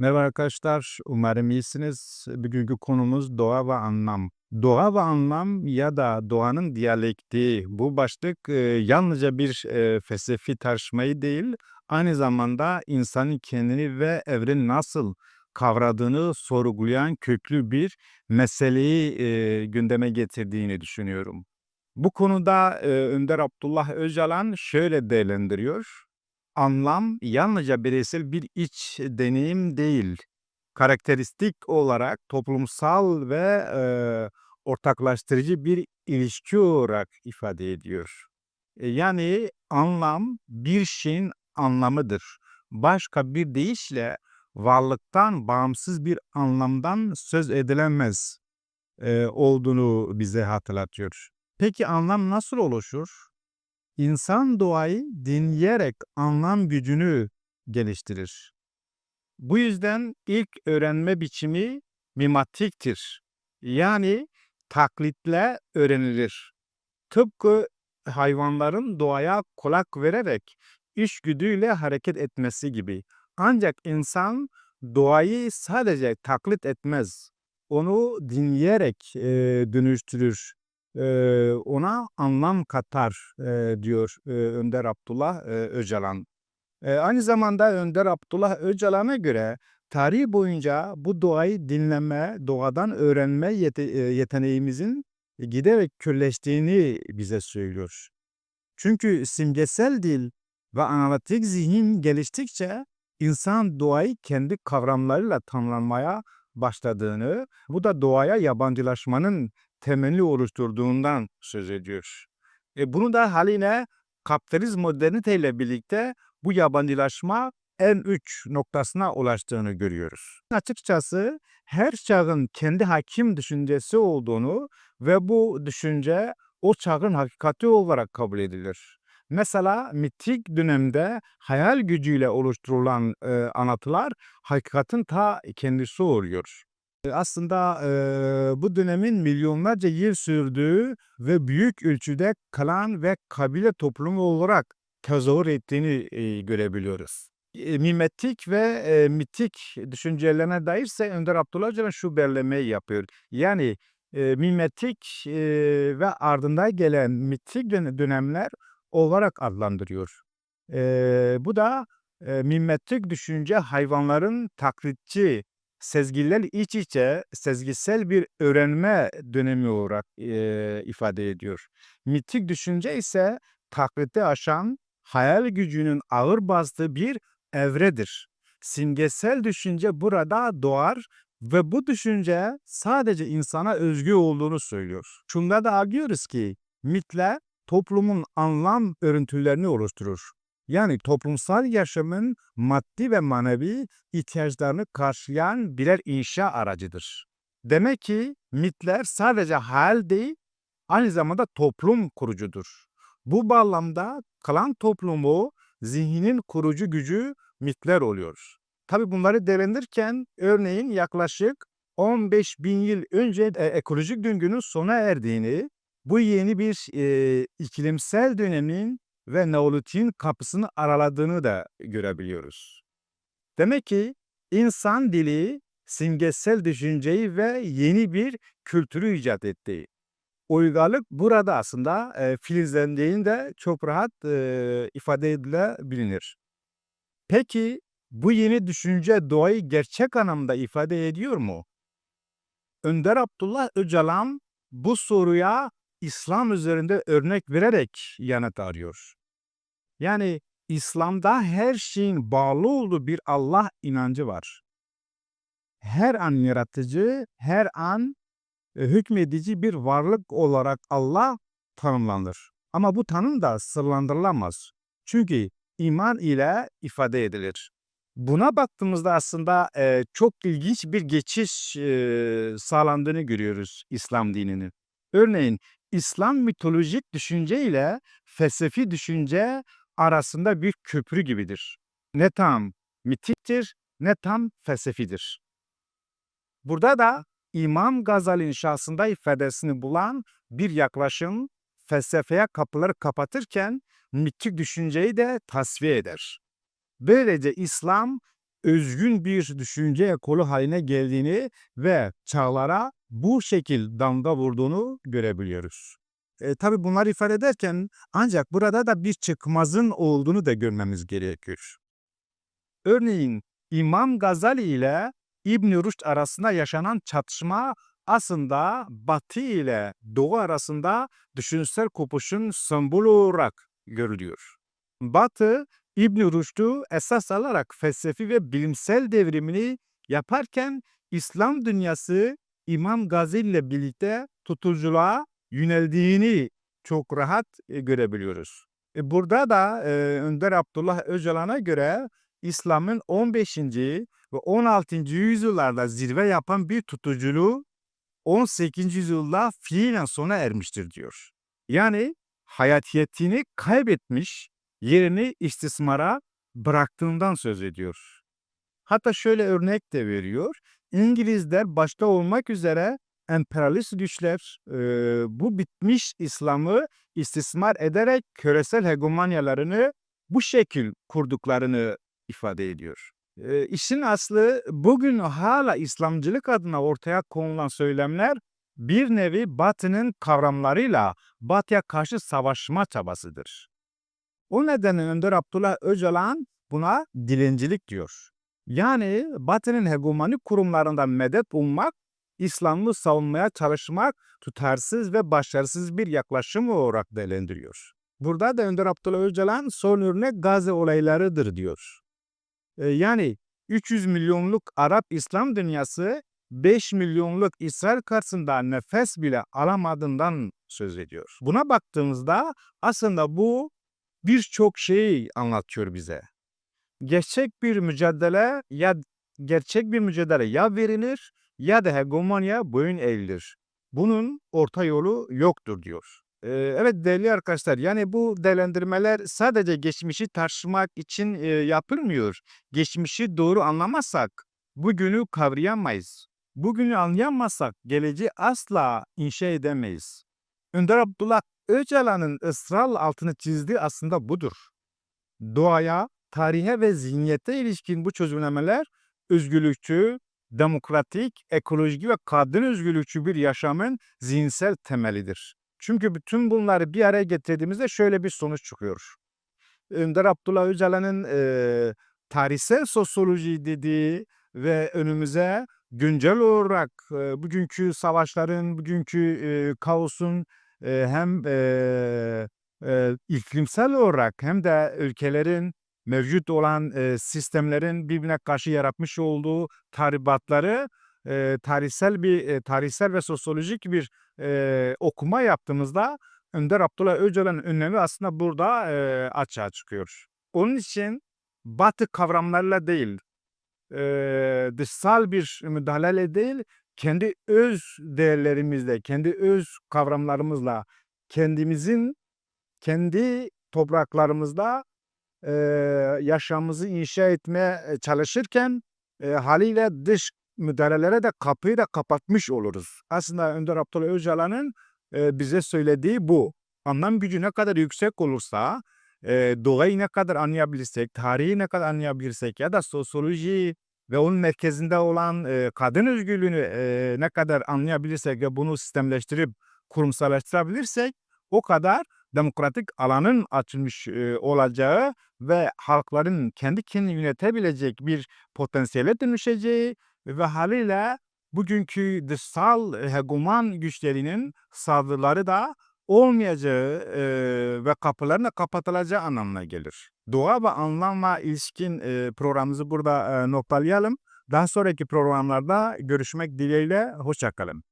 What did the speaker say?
Merhaba arkadaşlar, umarım iyisiniz. Bugünkü konumuz doğa ve anlam. Doğa ve anlam ya da doğanın diyalektiği bu başlık e, yalnızca bir e, felsefi tartışmayı değil, aynı zamanda insanın kendini ve evreni nasıl kavradığını sorgulayan köklü bir meseleyi e, gündeme getirdiğini düşünüyorum. Bu konuda e, Önder Abdullah Öcalan şöyle değerlendiriyor. Anlam yalnızca bireysel bir iç deneyim değil, karakteristik olarak toplumsal ve eee, ortaklaştırıcı bir ilişki olarak ifade ediyor. E, Yani anlam bir şeyin anlamıdır. Başka bir deyişle varlıktan bağımsız bir anlamdan söz edilemez eee, olduğunu bize hatırlatıyor. Peki anlam nasıl oluşur? İnsan doğayı dinleyerek anlam gücünü geliştirir. Bu yüzden ilk öğrenme biçimi mimatiktir. Yani taklitle öğrenilir. Tıpkı hayvanların doğaya kulak vererek içgüdüyle hareket etmesi gibi. Ancak insan doğayı sadece taklit etmez. Onu dinleyerek e, dönüştürür. Eee, ona anlam katar, eee, diyor, eee, Önder Abdullah, eee, Öcalan. Eee, aynı zamanda Önder Abdullah Öcalan'a göre tarih boyunca bu doğayı dinleme, doğadan öğrenme yete yeteneğimizin giderek körleştiğini bize söylüyor. Çünkü simgesel dil ve analitik zihin geliştikçe insan doğayı kendi kavramlarıyla tanımlamaya başladığını, bu da doğaya yabancılaşmanın temelini oluşturduğundan söz ediyor. E bunu da haline kapitalizm moderniteyle birlikte bu yabancılaşma en uç noktasına ulaştığını görüyoruz. Açıkçası her çağın kendi hakim düşüncesi olduğunu ve bu düşünce o çağın hakikati olarak kabul edilir. Mesela mitik dönemde hayal gücüyle oluşturulan e, anlatılar hakikatin ta kendisi oluyor. Aslında e, bu dönemin milyonlarca yıl sürdüğü ve büyük ölçüde kalan ve kabile toplumu olarak tezahür ettiğini e, görebiliyoruz. E, mimetik ve e, mitik düşüncelerine dairse Önder Abdullah Öcalan şu belirlemeyi yapıyor. Yani e, mimetik e, ve ardından gelen mitik dön- dönemler olarak adlandırıyor. E, bu da e, mimetik düşünce hayvanların taklitçi, sezgiler iç içe sezgisel bir öğrenme dönemi olarak e, ifade ediyor. Mitik düşünce ise taklidi aşan, hayal gücünün ağır bastığı bir evredir. Simgesel düşünce burada doğar ve bu düşünce sadece insana özgü olduğunu söylüyor. Şunda da anlıyoruz ki mitler toplumun anlam örüntülerini oluşturur. Yani toplumsal yaşamın maddi ve manevi ihtiyaçlarını karşılayan birer inşa aracıdır. Demek ki mitler sadece hayal değil, aynı zamanda toplum kurucudur. Bu bağlamda kalan toplumu zihnin kurucu gücü mitler oluyor. Tabi bunları değerlendirirken örneğin yaklaşık 15 bin yıl önce e, ekolojik döngünün sona erdiğini, bu yeni bir e, iklimsel dönemin ve Neolitik'in kapısını araladığını da görebiliyoruz. Demek ki insan dili simgesel düşünceyi ve yeni bir kültürü icat etti. Uygarlık burada aslında e, filizlendiğinde çok rahat e, ifade edilebilir. Peki bu yeni düşünce doğayı gerçek anlamda ifade ediyor mu? Önder Abdullah Öcalan bu soruya İslam üzerinde örnek vererek yanıt arıyor. Yani İslam'da her şeyin bağlı olduğu bir Allah inancı var. Her an yaratıcı, her an e, hükmedici bir varlık olarak Allah tanımlanır. Ama bu tanım da sırlandırılamaz. Çünkü iman ile ifade edilir. Buna baktığımızda aslında e, çok ilginç bir geçiş e, sağlandığını görüyoruz İslam dininin. Örneğin İslam mitolojik düşünce ile felsefi düşünce arasında bir köprü gibidir. Ne tam mitiktir ne tam felsefidir. Burada da İmam Gazali'nin şahsında ifadesini bulan bir yaklaşım felsefeye kapıları kapatırken mitik düşünceyi de tasfiye eder. Böylece İslam özgün bir düşünce ekolü haline geldiğini ve çağlara bu şekil damga vurduğunu görebiliyoruz. E, tabii bunları ifade ederken ancak burada da bir çıkmazın olduğunu da görmemiz gerekiyor. Örneğin İmam Gazali ile İbn Rüşd arasında yaşanan çatışma aslında Batı ile Doğu arasında düşünsel kopuşun sembolü olarak görülüyor. Batı, İbn Rüşd'ü esas alarak felsefi ve bilimsel devrimini yaparken İslam dünyası İmam Gazali ile birlikte tutuculuğa yöneldiğini çok rahat e, görebiliyoruz. E, burada da e, Önder Abdullah Öcalan'a göre İslam'ın 15. ve 16. yüzyıllarda zirve yapan bir tutuculuğu 18. yüzyılda fiilen sona ermiştir diyor. Yani hayatiyetini kaybetmiş, yerini istismara bıraktığından söz ediyor. Hatta şöyle örnek de veriyor. İngilizler başta olmak üzere emperyalist güçler e, bu bitmiş İslam'ı istismar ederek küresel hegemonyalarını bu şekil kurduklarını ifade ediyor. E, işin aslı bugün hala İslamcılık adına ortaya konulan söylemler bir nevi Batı'nın kavramlarıyla Batı'ya karşı savaşma çabasıdır. O nedenle Önder Abdullah Öcalan buna dilencilik diyor. Yani Batı'nın hegemonik kurumlarından medet ummak, İslam'ı savunmaya çalışmak tutarsız ve başarısız bir yaklaşım olarak değerlendiriyor. Burada da Önder Abdullah Öcalan son örnek Gazze olaylarıdır diyor. E, yani 300 milyonluk Arap İslam dünyası 5 milyonluk İsrail karşısında nefes bile alamadığından söz ediyor. Buna baktığımızda aslında bu birçok şeyi anlatıyor bize. Gerçek bir mücadele ya gerçek bir mücadele ya verilir ya da hegemonya boyun eğilir. Bunun orta yolu yoktur diyor. Evet değerli arkadaşlar yani bu değerlendirmeler sadece geçmişi tartışmak için e, yapılmıyor. Geçmişi doğru anlamazsak bugünü kavrayamayız. Bugünü anlayamazsak geleceği asla inşa edemeyiz. Önder Abdullah Öcalan'ın ısrarla altını çizdiği aslında budur. Doğaya, tarihe ve zihniyete ilişkin bu çözümlemeler özgürlükçü, demokratik, ekolojik ve kadın özgürlükçü bir yaşamın zihinsel temelidir. Çünkü bütün bunları bir araya getirdiğimizde şöyle bir sonuç çıkıyor. Önder Abdullah Öcalan'ın e, tarihsel sosyoloji dediği ve önümüze güncel olarak e, bugünkü savaşların, bugünkü e, kaosun e, hem e, e, iklimsel olarak hem de ülkelerin mevcut olan e, sistemlerin birbirine karşı yaratmış olduğu tahribatları e, tarihsel bir e, tarihsel ve sosyolojik bir e, okuma yaptığımızda Önder Abdullah Öcalan'ın önemi aslında burada e, açığa çıkıyor. Onun için Batı kavramlarla değil, e, dışsal bir müdahaleyle değil, kendi öz değerlerimizle, kendi öz kavramlarımızla, kendimizin kendi topraklarımızda e, yaşamımızı inşa etmeye çalışırken e, haliyle dış müdahalelere de kapıyı da kapatmış oluruz. Aslında Önder Abdullah Öcalan'ın e, bize söylediği bu. Anlam gücü ne kadar yüksek olursa, e, doğayı ne kadar anlayabilirsek, tarihi ne kadar anlayabilirsek ya da sosyoloji ve onun merkezinde olan e, kadın özgürlüğünü e, ne kadar anlayabilirsek ve bunu sistemleştirip kurumsallaştırabilirsek o kadar demokratik alanın açılmış e, olacağı ve halkların kendi kendini yönetebilecek bir potansiyele dönüşeceği ve haliyle bugünkü dışsal hegemon güçlerinin saldırıları da olmayacağı e, ve kapıların da kapatılacağı anlamına gelir. Doğa ve anlamla ilişkin e, programımızı burada e, noktalayalım. Daha sonraki programlarda görüşmek dileğiyle. Hoşçakalın.